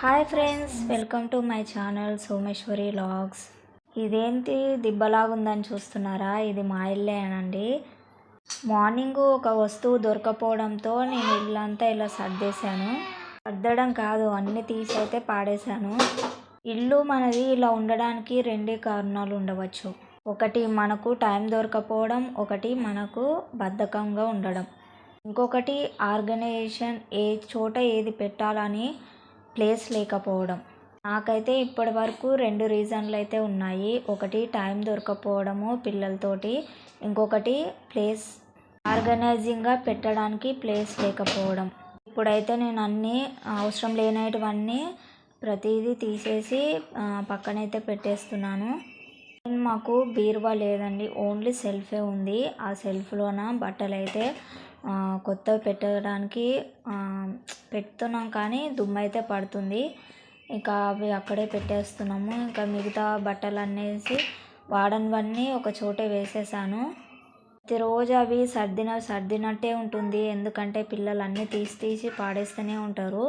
Hi friends welcome to my channel Someshwari vlogs. ఇదేంటి దిబ్బలాగుందని చూస్తున్నారా? ఇది మా ఇల్లే అనండి. మార్నింగ్ ఒక వస్తువు దొరకపోవడంతో నేను ఇల్లంతా ఇలా సర్దేశాను. సర్దడం కాదు అన్ని తీసి అయితే పాడేశాను. ఇల్లు మనది ఇలా ఉండడానికి రెండే కారణాలు ఉండవచ్చు. ఒకటి మనకు టైం దొరకపోవడం ఒకటి మనకు బద్ధకంగా ఉండడం. ఇంకొకటి ఆర్గనైజేషన్ ఏ చోట ఏది పెట్టాలని ప్లేస్ లేకపోవడం. నాకైతే ఇప్పటి వరకు రెండు రీజన్లు అయితే ఉన్నాయి. ఒకటి టైం దొరకపోవడము పిల్లలతోటి. ఇంకొకటి ప్లేస్ ఆర్గనైజింగ్గా పెట్టడానికి ప్లేస్ లేకపోవడం. ఇప్పుడైతే నేను అన్నీ అవసరం లేనటువన్నీ ప్రతిదీ తీసేసి పక్కనైతే పెట్టేస్తున్నాను. మాకు బీరువా లేదండి. ఓన్లీ సెల్ఫే ఉంది. ఆ సెల్ఫ్లోన బట్టలు అయితే కొత్తవి పెట్టడానికి పెడుతున్నాం కానీ దుమ్ము అయితే పడుతుంది. ఇంకా అవి అక్కడే పెట్టేస్తున్నాము. ఇంకా మిగతా బట్టలు అనేసి వాడనివన్నీ ఒక చోటే వేసేసాను. ప్రతిరోజు అవి సర్దిన సర్దినట్టే ఉంటుంది. ఎందుకంటే పిల్లలు అన్నీ తీసి తీసి పాడేస్తూనే ఉంటారు.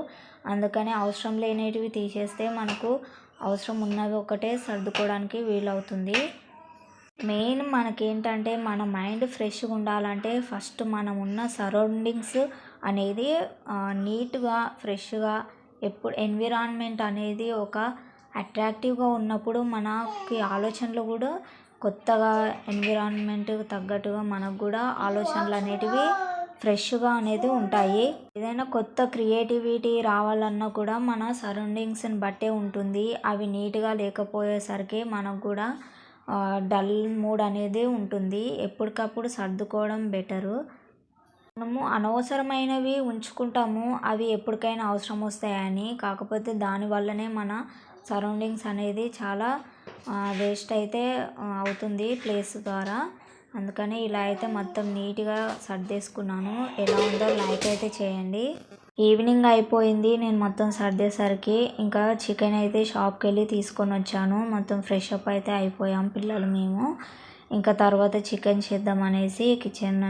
అందుకని అవసరం లేనిటివి తీసేస్తే మనకు అవసరం ఉన్నవి ఒకటే సర్దుకోవడానికి వీలవుతుంది. మెయిన్ మనకేంటంటే మన మైండ్ ఫ్రెష్గా ఉండాలంటే ఫస్ట్ మనం ఉన్న సరౌండింగ్స్ అనేది నీట్గా ఫ్రెష్గా ఎప్పుడు ఎన్విరాన్మెంట్ అనేది ఒక అట్రాక్టివ్గా ఉన్నప్పుడు మనకి ఆలోచనలు కూడా కొత్తగా ఎన్విరాన్మెంట్ తగ్గట్టుగా మనకు కూడా ఆలోచనలు అనేటివి ఫ్రెష్గా అనేది ఉంటాయి. ఏదైనా కొత్త క్రియేటివిటీ రావాలన్నా కూడా మన సరౌండింగ్స్ని బట్టే ఉంటుంది. అవి నీట్గా లేకపోయేసరికి మనకు కూడా డల్ మూడ్ అనేది ఉంటుంది. ఎప్పటికప్పుడు సర్దుకోవడం బెటరు. మనము అనవసరమైనవి ఉంచుకుంటాము. అవి ఎప్పటికైనా అవసరం వస్తాయని. కాకపోతే దానివల్లనే మన సరౌండింగ్స్ అనేది చాలా వేస్ట్ అయితే అవుతుంది ప్లేస్ ద్వారా. అందుకని ఇలా అయితే మొత్తం నీట్గా సర్దేసుకున్నాను. ఎలా ఉందో లైక్ అయితే చేయండి. ఈవినింగ్ అయిపోయింది. నేను మొత్తం సర్దేసరికి ఇంకా చికెన్ అయితే షాప్కి వెళ్ళి తీసుకొని వచ్చాను. మొత్తం ఫ్రెష్ అప్ అయితే అయిపోయాం పిల్లలు మేము. ఇంకా తర్వాత చికెన్ చేద్దాం అనేసి కిచెన్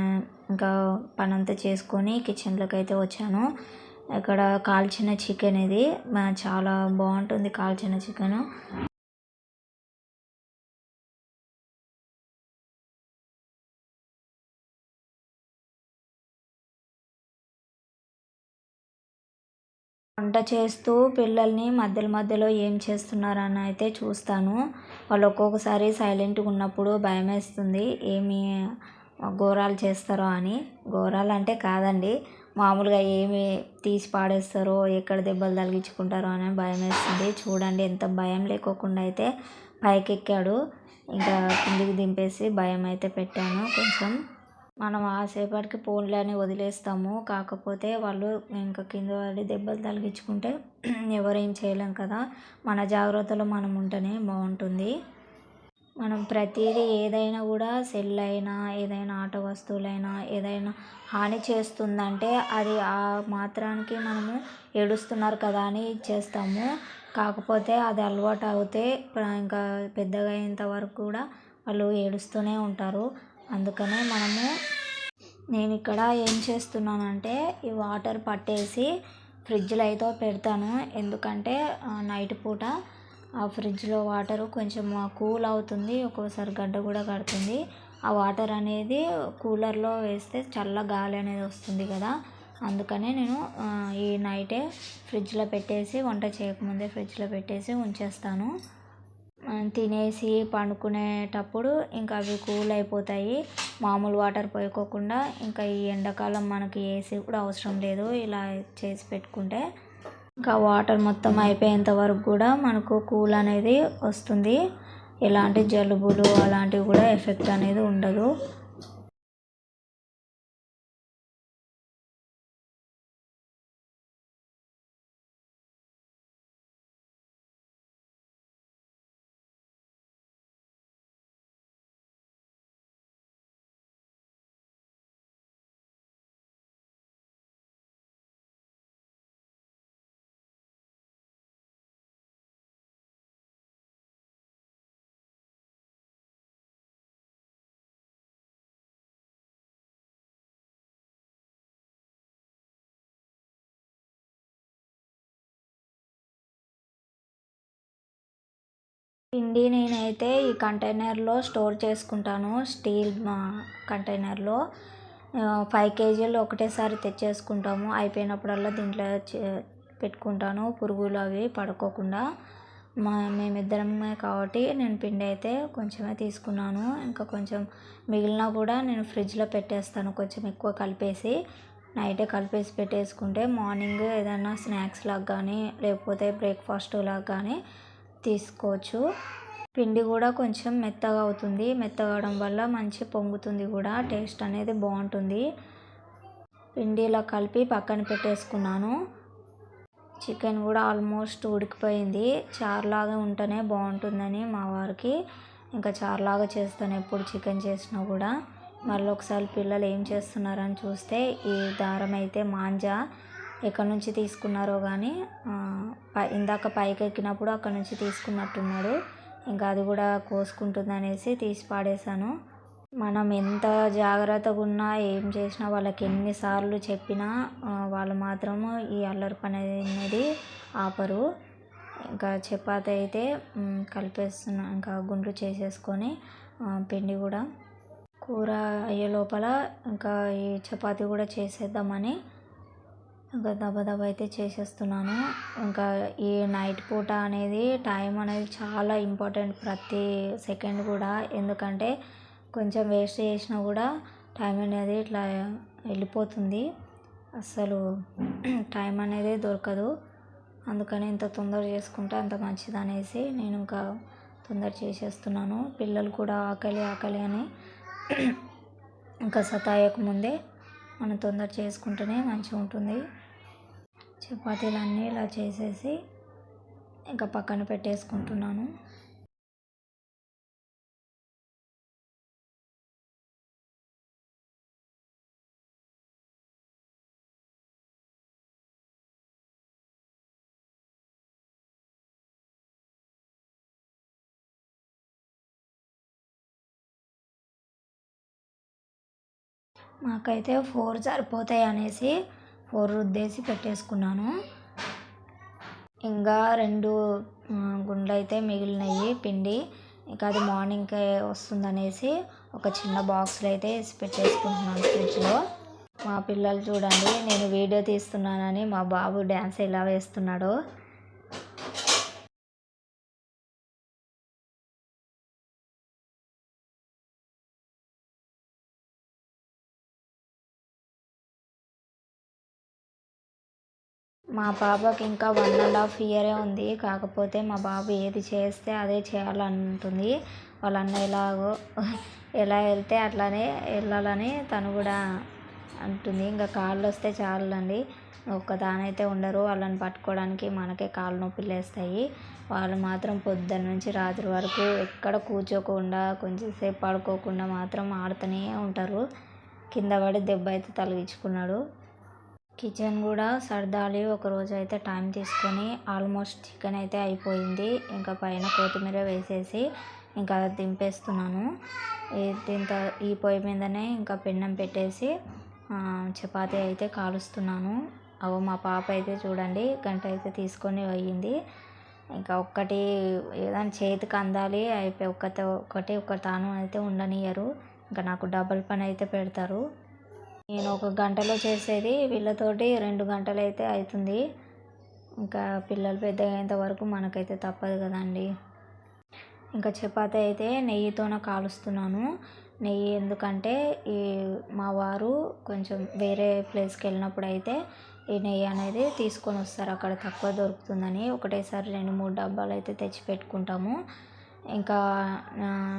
ఇంకా పనంతా చేసుకొని కిచెన్లోకి అయితే వచ్చాను. ఇక్కడ కాల్చిన చికెన్ ఇది. చాలా బాగుంటుంది కాల్చిన చికెన్. వంట చేస్తూ పిల్లల్ని మధ్యలో మధ్యలో ఏం చేస్తున్నారని అయితే చూస్తాను. వాళ్ళు ఒక్కొక్కసారి సైలెంట్గా ఉన్నప్పుడు భయం వేస్తుంది ఏమి ఘోరాలు చేస్తారో అని. ఘోరాలు అంటే కాదండి. మామూలుగా ఏమి తీసి పాడేస్తారో ఎక్కడ దెబ్బలు తగిలించుకుంటారో అని భయం వేస్తుంది చూడండి ఎంత భయం లేకోకుండా అయితే పైకెక్కాడు. ఇంకా కిందికి దింపేసి భయం అయితే పెట్టాను. కొంచెం మనం ఆసేపటికి ఫోన్లు అని వదిలేస్తాము. కాకపోతే వాళ్ళు ఇంకా కింద పడి దెబ్బలు తగిలించుకుంటే ఎవరేం చేయలేం కదా. మన జాగ్రత్తలో మనం ఉంటేనే బాగుంటుంది. మనం ప్రతిదీ ఏదైనా కూడా సెల్ అయినా ఏదైనా ఆట వస్తువులైనా ఏదైనా హాని చేస్తుందంటే అది ఆ మాత్రానికి మనము ఏడుస్తున్నారు కదా అని ఇచ్చేస్తాము కాకపోతే అది అలవాటు అవుతే ఇంకా పెద్దగా అయ్యేంత వరకు కూడా వాళ్ళు ఏడుస్తూనే ఉంటారు. అందుకనే మనము నేను ఇక్కడ ఏం చేస్తున్నానంటే ఈ వాటర్ పట్టేసి ఫ్రిడ్జ్లో అయితే పెడతాను. ఎందుకంటే నైట్ పూట ఆ ఫ్రిడ్జ్లో వాటర్ కొంచెం కూల్ అవుతుంది. ఒక్కోసారి గడ్డ కూడా కడుతుంది. ఆ వాటర్ అనేది కూలర్లో వేస్తే చల్ల గాలి అనేది వస్తుంది కదా. అందుకనే నేను ఈ నైటే ఫ్రిడ్జ్లో పెట్టేసి వంట చేయకముందే ఫ్రిడ్జ్లో పెట్టేసి ఉంచేస్తాను. తినేసి పండుకునేటప్పుడు ఇంకా అవి కూల్ అయిపోతాయి. మామూలు వాటర్ పోయకోకుండా ఇంకా ఈ ఎండాకాలం మనకి ఏసీ కూడా అవసరం లేదు ఇలా చేసి పెట్టుకుంటే. ఇంకా వాటర్ మొత్తం అయిపోయేంత వరకు కూడా మనకు కూల్ అనేది వస్తుంది. ఎలాంటి జలుబులు అలాంటివి కూడా ఎఫెక్ట్ అనేది ఉండదు. పిండి నేనైతే ఈ కంటైనర్లో స్టోర్ చేసుకుంటాను. స్టీల్ కంటైనర్లో. ఫైవ్ కేజీలు ఒకటేసారి తెచ్చేసుకుంటాము. అయిపోయినప్పుడల్లా దీంట్లో పెట్టుకుంటాను. పురుగులు అవి పడుకోకుండా. మా మేమిద్దరమే కాబట్టి నేను పిండి అయితే కొంచెమే తీసుకున్నాను. ఇంకా కొంచెం మిగిలిన కూడా నేను ఫ్రిడ్జ్లో పెట్టేస్తాను. కొంచెం ఎక్కువ కలిపేసి నైటే కలిపేసి పెట్టేసుకుంటే మార్నింగ్ ఏదైనా స్నాక్స్ లాగా కానీ లేకపోతే బ్రేక్ఫాస్ట్ లాగా కానీ తీసుకోవచ్చు. పిండి కూడా కొంచెం మెత్తగా అవుతుంది. మెత్తగా అవడం వల్ల మంచి పొంగుతుంది కూడా. టేస్ట్ అనేది బాగుంటుంది. పిండి ఇలా కలిపి పక్కన పెట్టేసుకున్నాను. చికెన్ కూడా ఆల్మోస్ట్ ఉడికిపోయింది. చారులాగా ఉంటేనే బాగుంటుందని మా వారికి ఇంకా చారులాగా చేస్తాను ఎప్పుడు చికెన్ చేసినా కూడా. మళ్ళీ ఒకసారి పిల్లలు ఏం చేస్తున్నారని చూస్తే ఈ దారం అయితే మాంజా. ఎక్కడి నుంచి తీసుకున్నారో కానీ ఇందాక పైకి ఎక్కినప్పుడు అక్కడ నుంచి తీసుకున్నట్టున్నాడు. ఇంకా అది కూడా కోసుకుంటుంది అనేసి తీసి పాడేశాను. మనం ఎంత జాగ్రత్తగా ఉన్నా ఏం చేసినా వాళ్ళకి ఎన్నిసార్లు చెప్పినా వాళ్ళు మాత్రము ఈ అల్లరి పని అనేది ఆపరు. ఇంకా చపాతి అయితే కలిపేస్తున్నా ఇంకా గుండ్లు చేసేసుకొని పిండి కూడా. కూర అయ్యే లోపల ఇంకా ఈ చపాతి కూడా చేసేద్దామని ఇంకా దబ అయితే చేసేస్తున్నాను. ఇంకా ఈ నైట్ పూట అనేది టైం అనేది చాలా ఇంపార్టెంట్ ప్రతి సెకండ్ కూడా. ఎందుకంటే కొంచెం వేస్ట్ చేసినా కూడా టైం అనేది ఇట్లా వెళ్ళిపోతుంది. అస్సలు టైం అనేది దొరకదు. అందుకని ఇంత తొందర చేసుకుంటే అంత మంచిది అనేసి నేను ఇంకా తొందర చేసేస్తున్నాను. పిల్లలు కూడా ఆకలి ఆకలి అని ఇంకా సతాయకముందే మనం తొందర చేసుకుంటేనే మంచిగా ఉంటుంది. చపాతీలన్నీ ఇలా చేసేసి ఇంకా పక్కన పెట్టేసుకుంటున్నాను. మాకైతే ఫోర్ సరిపోతాయి అనేసి రుద్దేసి పెట్టేసుకున్నాను. ఇంకా రెండు గుండ్లు అయితే మిగిలినాయి పిండి. ఇంకా అది మార్నింగ్కే వస్తుందనేసి ఒక చిన్న బాక్స్లో అయితే వేసి పెట్టేసుకుంటున్నాను ఫ్రిడ్జ్లో. మా పిల్లలు చూడండి నేను వీడియో తీస్తున్నానని మా బాబు డ్యాన్స్ ఎలా వేస్తున్నాడో. మా పాపకి ఇంకా వన్ అండ్ హాఫ్ ఇయరే ఉంది. కాకపోతే మా బాబు ఏది చేస్తే అదే చేయాలంటుంది. వాళ్ళ అన్న ఎలాగో ఎలా వెళ్తే అట్లానే వెళ్ళాలని తను కూడా అంటుంది. ఇంకా కాళ్ళు వస్తే చాలండి. ఒక్కదానైతే ఉండరు. వాళ్ళని పట్టుకోవడానికి మనకే కాళ్ళు నొప్పులు వేస్తాయి వాళ్ళు మాత్రం పొద్దున్న నుంచి రాత్రి వరకు ఎక్కడ కూర్చోకుండా కొంచెంసేపు పడుకోకుండా మాత్రం ఆడుతూనే ఉంటారు. కింద పడి దెబ్బ అయితే తగిలించుకున్నాడు కిచెన్ కూడా సర్దాలి. ఒకరోజు అయితే టైం తీసుకొని ఆల్మోస్ట్ చికెన్ అయితే అయిపోయింది. ఇంకా పైన కొత్తిమీర వేసేసి ఇంకా దింపేస్తున్నాను. దీంతో ఈ పొయ్యి మీదనే ఇంకా పెన్నం పెట్టేసి చపాతీ అయితే కాలుస్తున్నాను. అవు మా పాప అయితే చూడండి గంట అయితే తీసుకొని పోయింది. ఇంకా ఒక్కటి ఏదైనా చేతికి అందాలి అయిపోయి ఒక్కతే ఒకటి ఒక తాను అయితే ఉండనియరు ఇంకా నాకు డబల్ పని అయితే పెడతారు. నేను ఒక గంటలో చేసేది వీళ్ళతోటి రెండు గంటలు అయితే అవుతుంది ఇంకా పిల్లలు పెద్ద అయ్యేంత వరకు మనకైతే తప్పదు కదండి. ఇంకా చపాతి అయితే నెయ్యితోనే కాలుస్తున్నాను. నెయ్యి ఎందుకంటే ఈ మా వారు కొంచెం వేరే ప్లేస్కి వెళ్ళినప్పుడు అయితే ఈ నెయ్యి అనేది తీసుకొని వస్తారు. అక్కడ తక్కువ దొరుకుతుందని ఒకటేసారి రెండు మూడు డబ్బాలు అయితే తెచ్చి పెట్టుకుంటాము. ఇంకా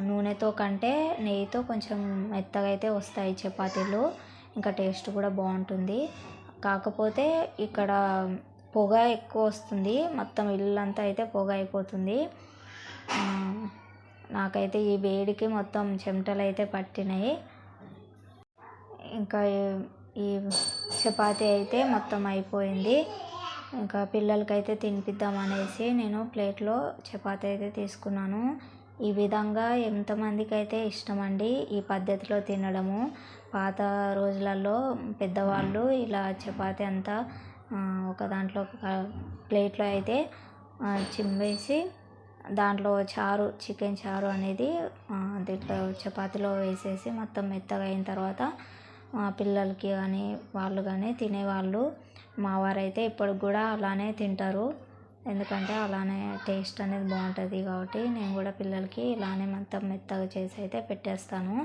నూనెతో కంటే నెయ్యితో కొంచెం మెత్తగా అయితే వస్తాయి చపాతీలు. ఇంకా టేస్ట్ కూడా బాగుంటుంది. కాకపోతే ఇక్కడ పొగ ఎక్కువ వస్తుంది. మొత్తం ఇల్లంతా అయితే పొగ అయిపోతుంది. నాకైతే ఈ వేడికి మొత్తం చెమటలు అయితే పట్టినాయి. ఇంకా ఈ చపాతి అయితే మొత్తం అయిపోయింది. ఇంకా పిల్లలకైతే తినిపిద్దాం అనేసి నేను ప్లేట్లో చపాతి అయితే తీసుకున్నాను. ఈ విధంగా ఎంతమందికి అయితే ఇష్టమండి ఈ పద్ధతిలో తినడము. పాత రోజులలో పెద్దవాళ్ళు ఇలా చపాతి అంతా ఒక దాంట్లో ప్లేట్లో అయితే చిమ్మేసి దాంట్లో చారు చికెన్ చారు అనేది దీంట్లో చపాతీలో వేసేసి మొత్తం మెత్తగా అయిన తర్వాత పిల్లలకి కానీ వాళ్ళు కానీ తినేవాళ్ళు. మా వారైతే ఇప్పటికి కూడా అలానే తింటారు. ఎందుకంటే అలానే టేస్ట్ అనేది బాగుంటుంది కాబట్టి నేను కూడా పిల్లలకి ఇలానే మొత్తం మెత్తగా చేసి అయితే పెట్టేస్తాను.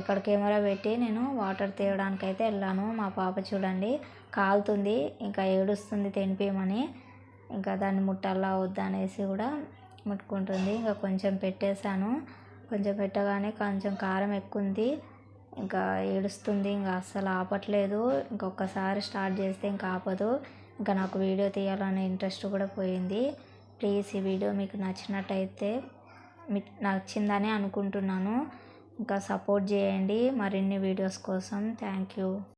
ఇక్కడ కెమెరా పెట్టి నేను వాటర్ తీయడానికి అయితే వెళ్ళాను. మా పాప చూడండి కాలుతుంది ఇంకా ఏడుస్తుంది తినిపించమని ఇంకా దాన్ని ముట్టాలా వద్దా అనేసి కూడా ముట్టుకుంటుంది. ఇంకా కొంచెం పెట్టేశాను. కొంచెం పెట్టగానే కొంచెం కారం ఎక్కువ ఉంది ఇంకా ఏడుస్తుంది ఇంకా అస్సలు ఆపట్లేదు. ఇంకొకసారి స్టార్ట్ చేస్తే ఇంకా ఆపదు. ఇంకా నాకు వీడియో తీయాలనే ఇంట్రెస్ట్ కూడా పోయింది. ప్లీజ్ ఈ వీడియో మీకు నచ్చినట్టయితే మీకు నచ్చిందని అనుకుంటున్నాను. ఇంకా సపోర్ట్ చేయండి మరిన్ని వీడియోస్ కోసం. Thank you.